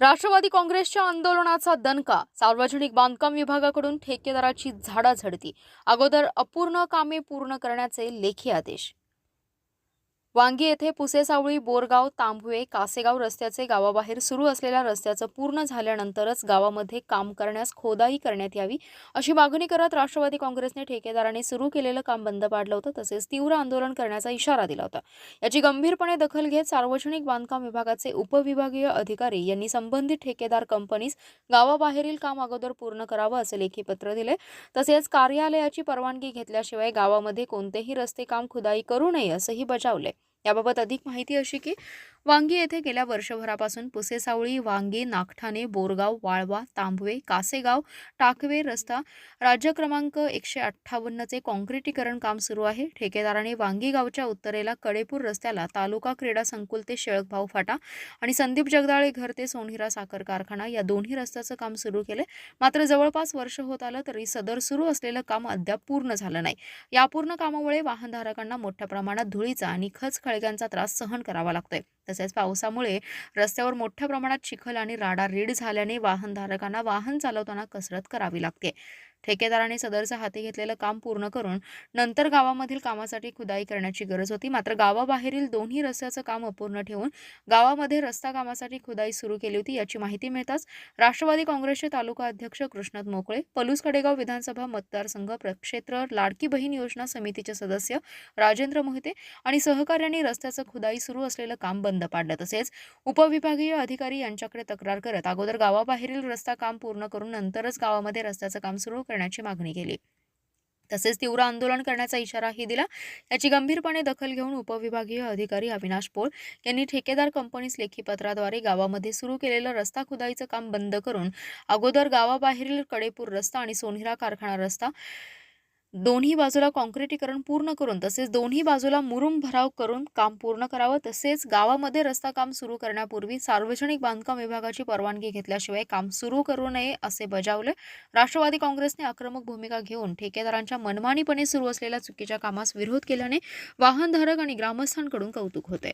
राष्ट्रवादी काँग्रेसच्या आंदोलनाचा दणका. सार्वजनिक बांधकाम विभागाकडून ठेकेदाराची झाडाझडती अगोदर अपूर्ण कामे पूर्ण करण्याचे लेखी आदेश. वांगी येथे पुसेसावळी बोरगाव तांबवे कासेगाव रस्त्याचे गावाबाहेर सुरू असलेल्या रस्त्याचं पूर्ण झाल्यानंतरच गावामध्ये काम करण्यास खोदाई करण्यात यावी अशी मागणी करत राष्ट्रवादी काँग्रेसने ठेकेदाराने सुरू केलेलं काम बंद पाडलं होतं तसेच तीव्र आंदोलन करण्याचा इशारा दिला होता. याची गंभीरपणे दखल घेत सार्वजनिक बांधकाम विभागाचे उपविभागीय अधिकारी यांनी संबंधित ठेकेदार कंपनीस गावाबाहेरील काम अगोदर पूर्ण करावं असे लेखी पत्र दिले. तसेच कार्यालयाची परवानगी घेतल्याशिवाय गावामध्ये कोणतेही रस्ते काम खुदाई करू नये असंही बजावले. याबाबत अधिक माहिती अशी की वांगी येथे गेल्या वर्षभरापासून पुसेसावळी वांगी नागठाणे बोरगाव वाळवा तांबवे कासेगाव टाकवे रस्ता राज्य क्रमांक एकशे अठ्ठावन्नचे काँक्रिटीकरण काम सुरू आहे. ठेकेदाराने वांगी गावच्या उत्तरेला कडेपूर रस्त्याला तालुका क्रीडा संकुल ते शेळकभाऊ फाटा आणि संदीप जगदाळे घर ते सोनहिरा साखर कारखाना या दोन्ही रस्त्याचं काम सुरू केले. मात्र जवळपास वर्ष होत आलं तरी सदर सुरू असलेलं काम अद्याप पूर्ण झालं नाही. या पूर्ण कामामुळे वाहनधारकांना मोठ्या प्रमाणात धुळीचा आणि खच खळग्यांचा त्रास सहन करावा लागतोय. तसेच पावसामुळे रस्त्यावर मोठ्या प्रमाणात चिखल आणि राडा रीड झाल्याने वाहनधारकांना वाहन चालवताना कसरत करावी लागते. ठेकेदाराने सदरचं हाती घेतलेलं काम पूर्ण करून नंतर गावामधील कामासाठी खुदाई करण्याची गरज होती. मात्र गावाबाहेरील दोन्ही रस्त्याचं काम अपूर्ण ठेवून गावामध्ये रस्ता कामासाठी खुदाई सुरू केली होती याची माहिती मिळताच राष्ट्रवादी काँग्रेसचे तालुका अध्यक्ष कृष्णात मोकळे पलूस कडेगाव विधानसभा मतदारसंघ प्रक्षेत्र लाडकी बहीण योजना समितीचे सदस्य राजेंद्र मोहिते आणि सहकार्यांनी रस्त्याचं खुदाई सुरू असलेलं काम बंद पाडलं. तसेच उपविभागीय अधिकारी यांच्याकडे तक्रार करत अगोदर गावाबाहेरील रस्ता काम पूर्ण करून नंतरच गावामध्ये रस्त्याचं काम सुरू करण्याची मागणी केली. तसेच तीव्र आंदोलन करण्याचा इशाराही दिला. याची गंभीरपणे दखल घेऊन उपविभागीय अधिकारी अविनाश पोळ यांनी ठेकेदार कंपनीस लेखी पत्राद्वारे गावामध्ये सुरू केलेलं रस्ता खुदाईचं काम बंद करून अगोदर गावाबाहेरील कडेपूर रस्ता आणि सोनहिरा कारखाना रस्ता दोन्ही बाजूला काँक्रिटीकरण पूर्ण करून तसेच दोन्ही बाजूला मुरुम भराव करून काम पूर्ण करावं तसेच गावामध्ये रस्ता काम सुरू करण्यापूर्वी सार्वजनिक बांधकाम विभागाची परवानगी घेतल्याशिवाय काम सुरू करू नये असे बजावले. राष्ट्रवादी काँग्रेसने आक्रमक भूमिका घेऊन ठेकेदारांच्या मनमानीपणे सुरू असलेल्या चुकीच्या कामास विरोध केल्याने वाहनधारक आणि ग्रामस्थांकडून कौतुक होते.